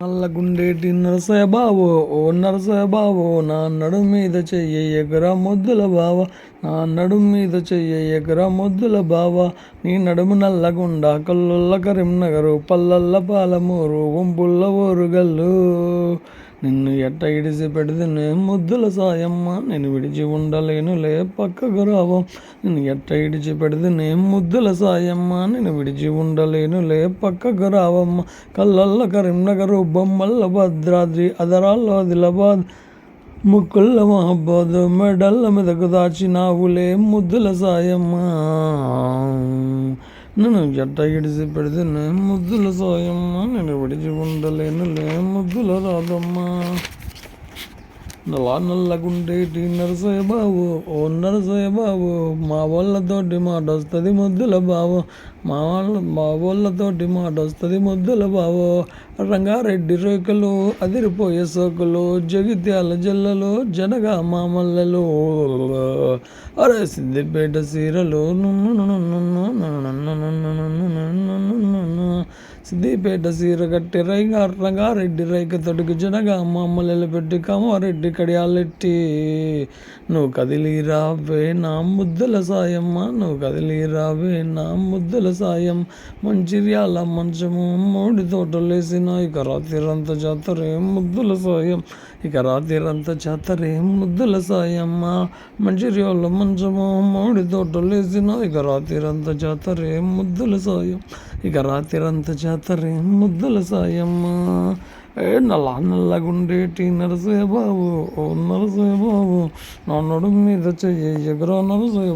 నల్లగుండేటి నరసయ బావో ఓ నరసయ బావో నా నడు మీద చెయ్యి ఎగరా మొద్దుల బావ నా నడు మీద చెయ్యి ఎగరా మొద్దుల బావ నీ నడుము నల్లగుండ కల్లుల్ల కరీంనగరు పల్లల్ల పాలమూరు ఒంపుల్ల ఓరుగల్లు నిన్ను ఎట్ట ఇడిసి పెడితే ముద్దుల సాయమ్మ. నేను విడిచి ఉండలేనులే పక్కకు రావో. నిన్ను ఎట్ట ఇడిచి పెడితే ముద్దుల సాయమ్మ. నేను విడిచి ఉండలేనులే పక్కకు రావమ్మ. కళ్ళల్ల కరీంనగర్ బొమ్మల్ల భద్రాద్రి అదరాల్లో ఆదిలాబాద్. ముక్కుల్ల మహబాద్ మెడల్ల మీదకు దాచినావులే ముద్దుల సాయమ్మ. నన్ను జట్ట ఇడిసి పెడితే ముద్దుల సాయమ్మ నేను విడిచి ఉండలేనులే ముద్దుల రాదమ్మా నల్ల నల్లగుండేటి నరసయ్య బాబు ఓ నరసయ్య బాబు మా వాళ్ళతోటి మాట వస్తుంది ముద్దుల బాబు మా వాళ్ళ మా వాళ్ళతోటి మాట వస్తుంది ముద్దుల బాబు. రంగారెడ్డి రేకులు అదిరిపోయే సోకులు జగిత్యాల జల్లలు జనగా మామల్లలు. అరే సిద్దిపేట సీరలు నున్ను నున్ను నున్ను నన్ను సిద్దిపేట సీర కట్టి రెడ్డి రైక తొడికి జనగా మామల్లెలు పెట్టి కామారెడ్డి కడియాలెట్టి నువ్వు కదిలి రావే నా ముద్దల సాయమ్మ నువ్వు కదిలి రావే నా ముద్దల సాయం. మంచిర్యాల మంచము మూడి తోటలేసిన ఇక రాత్రిరంత జాతరే ముద్దుల సాయం. ఇక రాత్రిరంత జాతరే ముద్దుల సాయమ్మ. మంచిర్యాల మంచము మూడి తోటలేసిన ఇక రాత్రిరంత జాతరే ముద్దుల సాయం. ఇక రాత్రిరంత జాతరే ముద్దల సాయమ్మ. ఏ నల్ల నల్లగుండేటి నరసయ్య బాబు ఓ నరసయ్య బాబు. నా నడుము మీద చెయ్యి ఎగరా నరసయ్య